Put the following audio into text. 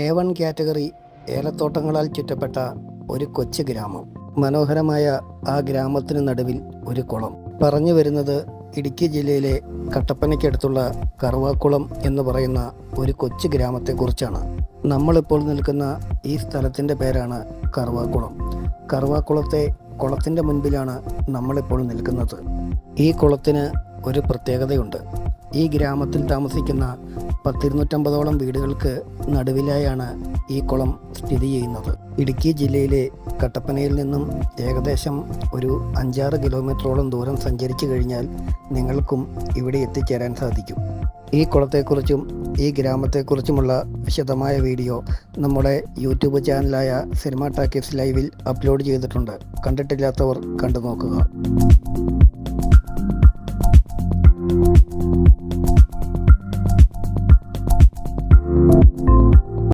A one category ഏലത്തോട്ടങ്ങളാൽ ചുറ്റപ്പെട്ട ഒരു കൊച്ചു ഗ്രാമം. മനോഹരമായ ആ ഗ്രാമത്തിന് നടുവിൽ ഒരു കുളം. പറഞ്ഞു വരുന്നത് ഇടുക്കി ജില്ലയിലെ കട്ടപ്പനയ്ക്കടുത്തുള്ള കറുവാക്കുളം എന്ന് പറയുന്ന ഒരു കൊച്ചു ഗ്രാമത്തെക്കുറിച്ചാണ്. നമ്മളിപ്പോൾ നിൽക്കുന്ന ഈ സ്ഥലത്തിന്റെ പേരാണ് കറുവാക്കുളം. കറുവാക്കുളത്തെ കുളത്തിന്റെ മുൻപിലാണ് നമ്മളിപ്പോൾ നിൽക്കുന്നത്. ഈ കുളത്തിന് ഒരു പ്രത്യേകതയുണ്ട്. ഈ ഗ്രാമത്തിൽ താമസിക്കുന്ന പത്തിരുന്നൂറ്റമ്പതോളം വീടുകൾക്ക് നടുവിലായാണ് ഈ കുളം സ്ഥിതി ചെയ്യുന്നത്. ഇടുക്കി ജില്ലയിലെ കട്ടപ്പനയിൽ നിന്നും ഏകദേശം ഒരു അഞ്ചാറ് കിലോമീറ്ററോളം ദൂരം സഞ്ചരിച്ചു കഴിഞ്ഞാൽ നിങ്ങൾക്കും ഇവിടെ എത്തിച്ചേരാൻ സാധിക്കും. ഈ കുളത്തെക്കുറിച്ചും ഈ ഗ്രാമത്തെക്കുറിച്ചുമുള്ള വിശദമായ വീഡിയോ നമ്മുടെ യൂട്യൂബ് ചാനലായ സിനിമ ടാക്കിസ് ലൈവിൽ അപ്ലോഡ് ചെയ്തിട്ടുണ്ട്. കണ്ടിട്ടില്ലാത്തവർ കണ്ടു നോക്കുക